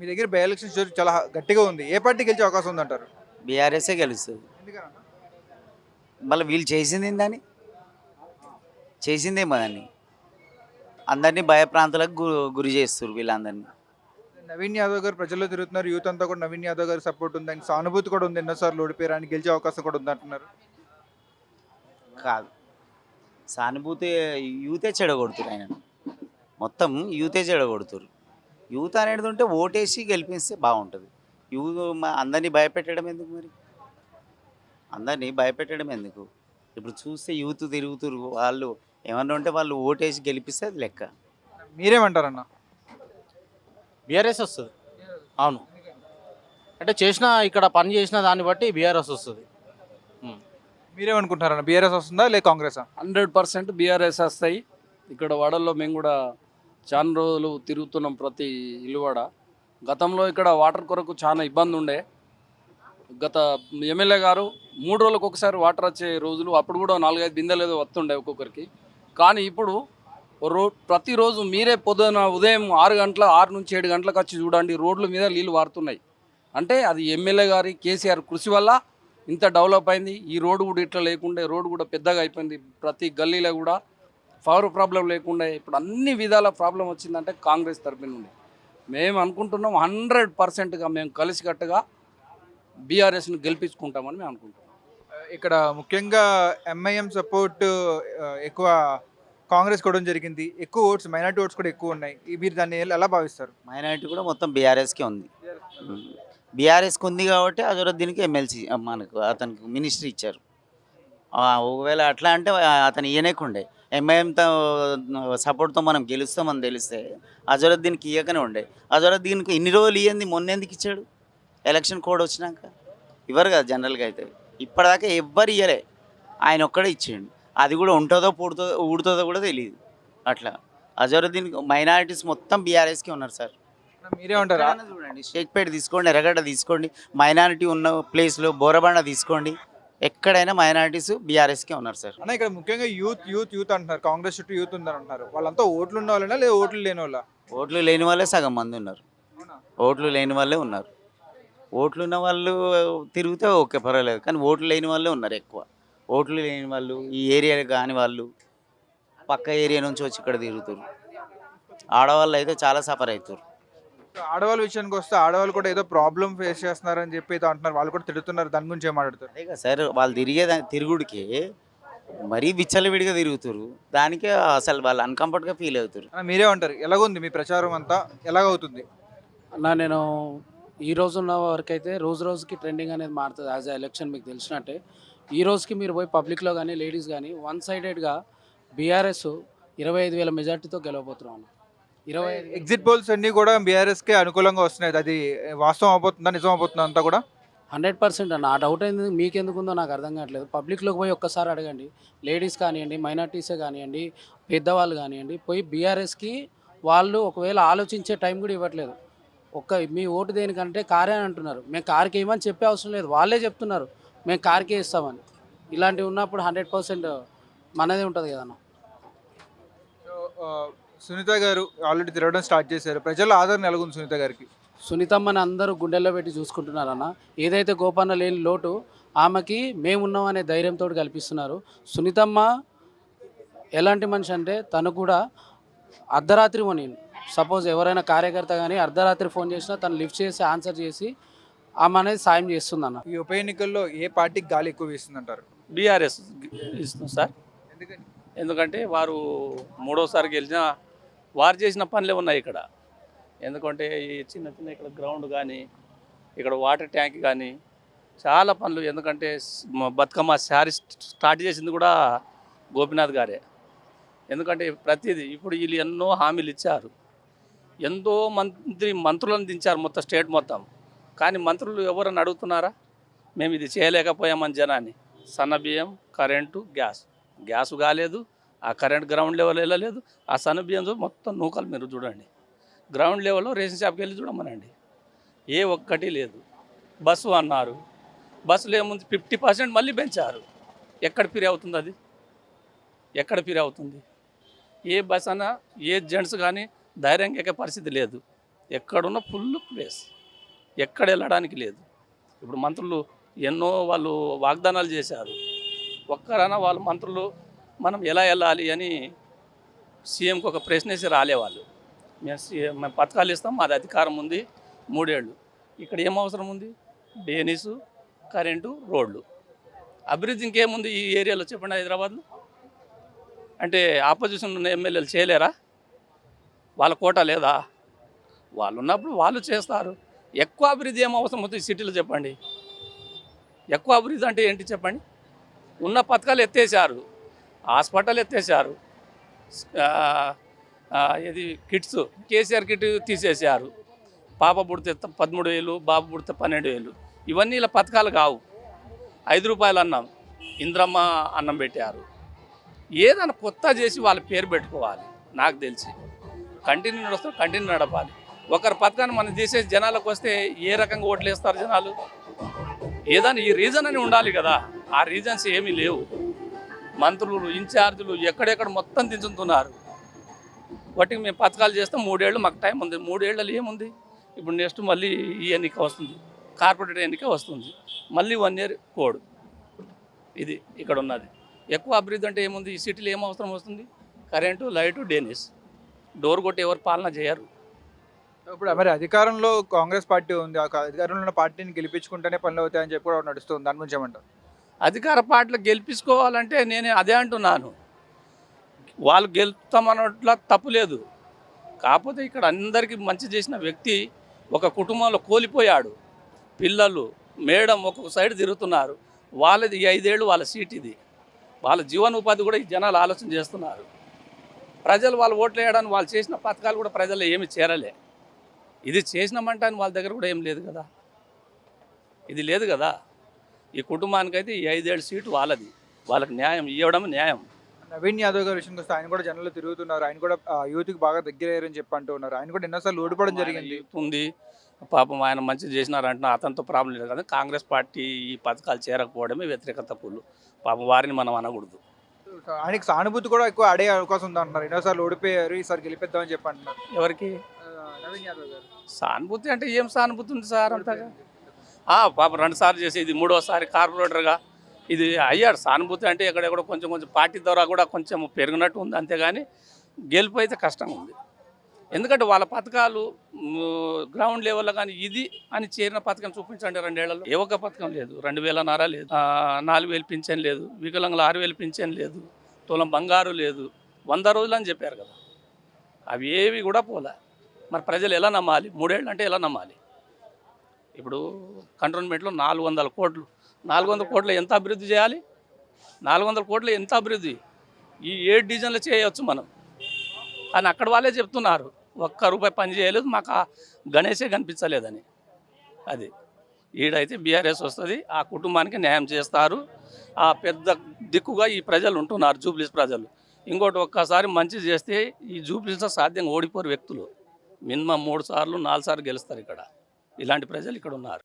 మీ దగ్గర by election జోరు చాలా గట్టిగా ఉంది. ఏ పార్టీ గెలిచే అవకాశం ఉందంటారు? బీఆర్ఎస్ఏ గెలుస్తుంది. మళ్ళీ వీళ్ళు చేసింది ఏందని? చేసిందేమో దాన్ని. అందరినీ భయప్రాంతాలకు గు గురి చేస్తారు వీళ్ళందరినీ. నవీన్ యాదవ్ గారు ప్రజల్లో తిరుగుతున్నారు. యూత్ అంతా కూడా నవీన్ యాదవ్ గారి సపోర్ట్ ఉంది. ఆయన సానుభూతి కూడా ఉంది. ఎన్నోసార్లు ఓడిపోయారు ఆయన గెలిచే అవకాశం కూడా ఉంది అంటున్నారు. కాదు. సానుభూతి యూతే చెడగొడుతురు ఆయన. మొత్తం యూతే చెడగొడుతురు యూత్ అనేది ఉంటే ఓటేసి గెలిపిస్తే బాగుంటుంది. యూత్ అందరినీ భయపెట్టడం ఎందుకు మరి? అందరినీ భయపెట్టడం ఎందుకు? ఇప్పుడు చూస్తే యూత్ తిరుగుతురు వాళ్ళు ఏమన్నా ఉంటే వాళ్ళు ఓటేసి గెలిపిస్తే అది లెక్క. మీరేమంటారన్న? బీఆర్ఎస్ వస్తుంది. అవును. అంటే చేసిన ఇక్కడ పని చేసిన దాన్ని బట్టి బీఆర్ఎస్ వస్తుంది. మీరేమనుకుంటారన్న బీఆర్ఎస్ వస్తుందా లేక కాంగ్రెస్? హండ్రెడ్ పర్సెంట్ బీఆర్ఎస్ వస్తాయి. ఇక్కడ వాడల్లో మేము కూడా చాలా రోజులు తిరుగుతున్నాం ప్రతి ఇల్లువాడ గతంలో ఇక్కడ వాటర్ కొరకు చాలా ఇబ్బంది ఉండే. గత ఎమ్మెల్యే గారు మూడు రోజులకు ఒకసారి వాటర్ వచ్చే రోజులు అప్పుడు కూడా నాలుగైదు బిందెలు ఏదో వస్తుండే ఒక్కొక్కరికి. కానీ ఇప్పుడు రో ప్రతిరోజు మీరే పొద్దున ఉదయం ఆరు గంటల ఆరు నుంచి ఏడు గంటలకు వచ్చి చూడండి రోడ్ల మీద నీళ్ళు వారుతున్నాయి. అంటే అది ఎమ్మెల్యే గారి కేసీఆర్ కృషి వల్ల ఇంత డెవలప్ అయింది. ఈ రోడ్డు కూడా ఇట్లా లేకుండే రోడ్డు కూడా పెద్దగా అయిపోయింది. ప్రతి గల్లీలో కూడా పవర్ ప్రాబ్లం లేకుండా ఇప్పుడు అన్ని విధాల ప్రాబ్లం వచ్చిందంటే కాంగ్రెస్ తరపు నుండి. మేము అనుకుంటున్నాం హండ్రెడ్ పర్సెంట్గా మేము కలిసికట్టుగా బీఆర్ఎస్ని గెలిపించుకుంటామని మేము అనుకుంటున్నాం. ఇక్కడ ముఖ్యంగా ఎంఐఎం సపోర్ట్ ఎక్కువ కాంగ్రెస్ కూడా జరిగింది. ఎక్కువ ఓట్స్ మైనార్టీ ఓట్స్ కూడా ఎక్కువ ఉన్నాయి. ఈ మీరు దాన్ని ఎలా భావిస్తారు? మైనారిటీ కూడా మొత్తం బీఆర్ఎస్కే ఉంది. బీఆర్ఎస్కి ఉంది కాబట్టి అజరుద్దీన్కి ఎమ్మెల్సీ మనకు అతనికి మినిస్ట్రీ ఇచ్చారు. ఒకవేళ అట్లా అంటే అతను ఇయ్యనేకుండే ఎంఐఎంతో సపోర్ట్తో మనం గెలుస్తామని తెలిస్తే అజరుద్దీన్కి ఇయ్యకనే ఉండే. అజరుద్దీన్కి ఇన్ని రోజులు ఇయ్యంది మొన్న ఎందుకు ఇచ్చాడు? ఎలక్షన్ కోడ్ వచ్చినాక? ఇవ్వరు కదా జనరల్గా అయితే. ఇప్పటిదాకా ఎవ్వరు ఇయ్యలే. ఆయన ఒక్కడే ఇచ్చిండు అది కూడా ఉంటుందో పుడుతుందో ఊడుతుందో కూడా తెలియదు అట్లా. అజరుద్దీన్ మైనారిటీస్ మొత్తం బీఆర్ఎస్కి ఉన్నారు సార్. మీరేమంటారా ఎక్కడైనా చూడండి. షేక్పేట తీసుకోండి ఎర్రగడ్డ తీసుకోండి. మైనారిటీ ఉన్న ప్లేస్లో బోరబండ తీసుకోండి. ఎక్కడైనా మైనారిటీస్ బీఆర్ఎస్కే ఉన్నారు సార్. అన్న ఇక్కడ ముఖ్యంగా యూత్ యూత్ యూత్ అంటున్నారు. కాంగ్రెస్ చుట్టూ యూత్ ఉందని అంటున్నారు వాళ్ళంతా ఓట్లు ఉన్న వాళ్ళైనా లేదా ఓట్లు లేని వాళ్ళ? ఓట్లు లేని వాళ్ళే సగం మంది ఉన్నారు. ఓట్లు లేని వాళ్ళే ఉన్నారు. ఓట్లు ఉన్న వాళ్ళు తిరిగితే ఓకే పర్వాలేదు. కానీ ఓట్లు లేని వాళ్ళే ఉన్నారు ఎక్కువ. ఓట్లు లేని వాళ్ళు ఈ ఏరియా కాని వాళ్ళు పక్క ఏరియా నుంచి వచ్చి ఇక్కడ తిరుగుతారు ఆడవాళ్ళు అయితే చాలా సఫర్ అవుతారు ఆడవాళ్ళ విషయానికి వస్తే ఆడవాళ్ళు కూడా ఏదో ప్రాబ్లం ఫేస్ చేస్తున్నారని చెప్పి ఏదో అంటున్నారు. వాళ్ళు కూడా తిడుతున్నారు. దాని గురించి మాట్లాడుతారు? అదే కదా సార్ వాళ్ళు తిరిగే తిరుగుడికి మరీ విచ్చలవిడిగా తిరుగుతారు దానికే అసలు వాళ్ళు అన్కంఫర్ట్గా ఫీల్ అవుతారు అన్న మీరేమంటారు ఎలాగుంది మీ ప్రచారం అంతా? ఎలాగవుతుంది? అన్న నేను ఈ రోజు ఉన్న వరకు అయితే రోజు రోజుకి ట్రెండింగ్ అనేది మారుతుంది. యాజ్ అ ఎలక్షన్ మీకు తెలిసినట్టే. ఈ రోజుకి మీరు పోయి పబ్లిక్లో కానీ లేడీస్ కానీ వన్ సైడెడ్గా బీఆర్ఎస్ ఇరవై ఐదు వేల మెజార్టీతో గెలవబోతున్నాం అన్న. ఇరవై ఎగ్జిట్ పోల్స్ అన్ని కూడా బీఆర్ఎస్ కే అనుకూలంగా వస్తున్నాయి. అది వాస్తవం అవబోతుందా నిజం అవబోతుందా అంతా కూడా? హండ్రెడ్ పర్సెంట్ అన్న. ఆ డౌట్ అయింది మీకు ఎందుకు ఉందో నాకు అర్థం కావట్లేదు. పబ్లిక్లోకి పోయి ఒక్కసారి అడగండి. లేడీస్ కానివ్వండి మైనార్టీసే కానివ్వండి పెద్దవాళ్ళు కానివ్వండి పోయి బీఆర్ఎస్కి వాళ్ళు ఒకవేళ ఆలోచించే టైం కూడా ఇవ్వట్లేదు. ఒక్క మీ ఓటు దేనికంటే కారే అని అంటున్నారు. మేము కార్కి ఏమని చెప్పే అవసరం లేదు. వాళ్ళే చెప్తున్నారు. మేము కార్కే ఇస్తామని. ఇలాంటివి ఉన్నప్పుడు హండ్రెడ్ పర్సెంట్ మనదే ఉంటుంది కదన్న. ఆ, సునీత గారు ఆల్రెడీ తిరగడం స్టార్ట్ చేశారు. ప్రజల ఆదరణ ఎలాగుంది సునీత గారికి? సునీతమ్మని అందరూ గుండెల్లో పెట్టి చూసుకుంటున్నారన్న ఏదైతే గోపన్న లేని లోటు ఆమెకి మేమున్నాం అనే ధైర్యంతో కల్పిస్తున్నారు. సునీతమ్మ ఎలాంటి మనిషి అంటే తను కూడా అర్ధరాత్రి అని సపోజ్ ఎవరైనా కార్యకర్త కానీ అర్ధరాత్రి ఫోన్ చేసినా తను లిఫ్ట్ చేసి ఆన్సర్ చేసి ఆమె అనేది సాయం చేస్తుందన్న ఈ ఉప ఎన్నికల్లో ఏ పార్టీకి గాలి ఎక్కువ వీస్తుందంటారు? బీఆర్ఎస్ ఇస్తున్నాం సార్. ఎందుకని? ఎందుకంటే వారు మూడోసారి గెలిచిన వారు చేసిన పనులే ఉన్నాయి ఇక్కడ. ఎందుకంటే ఈ చిన్న చిన్న ఇక్కడ గ్రౌండ్ కానీ ఇక్కడ వాటర్ ట్యాంక్ కానీ చాలా పనులు. ఎందుకంటే బతుకమ్మ శారీ స్టార్ట్ చేసింది కూడా గోపినాథ్ గారే. ఎందుకంటే ప్రతిదీ ఇప్పుడు వీళ్ళు ఎన్నో హామీలు ఇచ్చారు. ఎంతో మంత్రి మంత్రులను దించారు మొత్తం స్టేట్ మొత్తం. కానీ మంత్రులు ఎవరన్నా అడుగుతున్నారా? మేము ఇది చేయలేకపోయామని జనాన్ని. సన్న బియ్యం కరెంటు గ్యాస్. గ్యాస్ కాలేదు. ఆ కరెంట్ గ్రౌండ్ లెవెల్ వెళ్ళలేదు ఆ సన్న బియ్యం మొత్తం నూకలు మీరు చూడండి. గ్రౌండ్ లెవెల్లో రేషన్ షాప్కి వెళ్ళి చూడమనండి. ఏ ఒక్కటి లేదు. బస్సు అన్నారు. బస్సులో ఏముంది? ఫిఫ్టీ పర్సెంట్ మళ్ళీ పెంచారు. ఎక్కడ ఫిరి అవుతుంది అది? ఎక్కడ ఫిరి అవుతుంది? ఏ బస్ అన్నా ఏ జెంట్స్ కానీ ధైర్యంగా ఎక్కే పరిస్థితి లేదు. ఎక్కడున్న ఫుల్ ప్లేస్. ఎక్కడ వెళ్ళడానికి లేదు. ఇప్పుడు మంత్రులు ఎన్నో వాళ్ళు వాగ్దానాలు చేశారు. ఒక్కరైనా వాళ్ళు మంత్రులు మనం ఎలా వెళ్ళాలి అని సీఎంకి ఒక ప్రశ్న వేసి రాలేవాళ్ళు. మేము సీఎం మేము పథకాలు ఇస్తాం మాది అధికారం ఉంది మూడేళ్ళు. ఇక్కడ ఏం అవసరం ఉంది? డేనిసు కరెంటు రోడ్లు. అభివృద్ధి ఇంకేముంది ఈ ఏరియాలో చెప్పండి హైదరాబాద్లో? అంటే ఆపోజిషన్ ఉన్న ఎమ్మెల్యేలు చేయలేరా? వాళ్ళ కోట లేదా? వాళ్ళు ఉన్నప్పుడు వాళ్ళు చేస్తారు. ఎక్కువ అభివృద్ధి ఏం అవసరం అవుతుంది సిటీలో చెప్పండి. ఎక్కువ అభివృద్ధి అంటే ఏంటి చెప్పండి? ఉన్న పథకాలు ఎత్తేసారు హాస్పిటల్ ఎత్తేసారు ఇది కిట్స్ కేసీఆర్ కిట్ తీసేసారు పాప పుడితే పదమూడు వేలు బాబు పుడితే పన్నెండు వేలు ఇవన్నీ ఇలా పథకాలు కావు. ఐదు రూపాయలు అన్నం ఇంద్రమ్మ అన్నం పెట్టారు. ఏదైనా కొత్త చేసి వాళ్ళ పేరు పెట్టుకోవాలి నాకు తెలిసి. కంటిన్యూ నడుస్తే కంటిన్యూ నడపాలి. ఒకరి పథకాన్ని మనం తీసేసి జనాలకు వస్తే ఏ రకంగా ఓట్లు వేస్తారు జనాలు? ఏదైనా ఈ రీజన్ అని ఉండాలి కదా. ఆ రీజన్స్ ఏమీ లేవు. మంత్రులు ఇన్ఛార్జీలు ఎక్కడెక్కడ మొత్తం దించుతున్నారు. వాటికి మేము పథకాలు చేస్తాం మూడేళ్ళు మాకు టైం ఉంది. మూడేళ్ళలో ఏముంది? ఇప్పుడు నెక్స్ట్ మళ్ళీ ఈ ఎన్నిక వస్తుంది. కార్పొరేటర్ ఎన్నిక వస్తుంది. మళ్ళీ వన్ ఇయర్ కోడ్. ఇది ఇక్కడ ఉన్నది. ఎక్కువ అభివృద్ధి అంటే ఏముంది? ఈ సిటీలో ఏం అవసరం వస్తుంది? కరెంటు లైటు డేనిస్ డోర్ కొట్టి ఎవరు పాలన చేయరు. ఇప్పుడు మరి అధికారంలో కాంగ్రెస్ పార్టీ ఉంది. అధికారంలో ఉన్న పార్టీని గెలిపించుకుంటేనే పనులు అవుతాయని చెప్పి కూడా నడుస్తుంది. దాని గురించి ఏమంటారు అధికార పార్టీలు గెలిపించుకోవాలంటే నేను అదే అంటున్నాను. వాళ్ళు గెలుపుతామన్నట్ల తప్పు లేదు. కాకపోతే ఇక్కడ అందరికీ మంచి చేసిన వ్యక్తి ఒక కుటుంబంలో కోల్పోయాడు. పిల్లలు మేడం ఒక్కొక్క సైడ్ తిరుగుతున్నారు. వాళ్ళది ఐదేళ్ళు వాళ్ళ సీట్ ఇది. వాళ్ళ జీవనోపాధి కూడా ఈ జనాలు ఆలోచన చేస్తున్నారు. ప్రజలు వాళ్ళు ఓట్లు వేయడానికి వాళ్ళు చేసిన పథకాలు కూడా ప్రజలు ఏమి చేరలే. ఇది చేసినామంటే అని వాళ్ళ దగ్గర కూడా ఏం లేదు కదా. ఇది లేదు కదా. ఈ కుటుంబానికైతే ఈ ఐదేళ్ళు సీటు వాళ్ళది. వాళ్ళకి న్యాయం ఇవ్వడం న్యాయం. నవీన్ యాదవ్ గారి విషయానికి వస్తే ఆయన కూడా జనంలో తిరుగుతున్నారు. ఆయన కూడా యూత్కి బాగా దగ్గర అయ్యారని చెప్పి అంటూ ఉన్నారు. ఆయన కూడా ఎన్నోసార్లు ఓడిపోవడం జరిగింది. ఉంది. పాపం ఆయన మంచి చేసినారంటున్నా అతనితో ప్రాబ్లం లేదు. కదా కాంగ్రెస్ పార్టీ ఈ పథకాలు చేరకపోవడమే వ్యతిరేకత పూలు. పాపం వారిని మనం అనకూడదు. ఆయనకి సానుభూతి కూడా ఎక్కువ అడే అవకాశం ఉంది అంటున్నారు ఎన్నోసార్లు ఓడిపోయారు ఈసారి గెలిపిద్దామని చెప్పి అంటున్నారు. ఎవరికి? నవీన్ యాదవ్ గారు. సానుభూతి అంటే ఏం సానుభూతి ఉంది సార్ అంతగా? పాప రెండుసార్లు చేసి ఇది మూడోసారి కార్పొరేటర్గా ఇది అయ్యాడు. సానుభూతి అంటే ఎక్కడెక్కడ కొంచెం కొంచెం పార్టీ ద్వారా కూడా కొంచెం పెరిగినట్టు ఉంది అంతేగాని గెలుపు అయితే కష్టంగా ఉంది. ఎందుకంటే వాళ్ళ పథకాలు గ్రౌండ్ లెవెల్లో కానీ ఇది అని చేరిన పథకం చూపించండి రెండేళ్ళలో. ఏ ఒక్క పథకం లేదు. రెండు వేల నారా లేదు. నాలుగు వేలు పింఛన్ లేదు. వికలాంగులు ఆరు వేలు పింఛన్ లేదు. తులం బంగారు లేదు. వంద రోజులు అని చెప్పారు కదా. అవి ఏవి కూడా పోలే. మరి ప్రజలు ఎలా నమ్మాలి? మూడేళ్ళు అంటే ఎలా నమ్మాలి? ఇప్పుడు కంటోన్మెంట్లో నాలుగు వందల కోట్లు నాలుగు వందల కోట్లు ఎంత అభివృద్ధి చేయాలి? నాలుగు వందల కోట్లు ఎంత అభివృద్ధి? ఈ ఏడు డివిజన్లు చేయవచ్చు మనం. కానీ అక్కడ వాళ్ళే చెప్తున్నారు ఒక్క రూపాయి పని చేయలేదు మాకు ఆ గణేశే కనిపించలేదని. అది. ఈడైతే బీఆర్ఎస్ వస్తుంది ఆ కుటుంబానికి న్యాయం చేస్తారు. ఆ పెద్ద దిక్కుగా ఈ ప్రజలు ఉంటున్నారు జూబ్లీస్ ప్రజలు. ఇంకోటి ఒక్కసారి మంచి చేస్తే ఈ జూబ్లీస్లో సాధ్యంగా ఓడిపోరు వ్యక్తులు. మినిమం మూడు సార్లు నాలుగు సార్లు గెలుస్తారు ఇక్కడ. ఇలాంటి ప్రజలు ఇక్కడ ఉన్నారు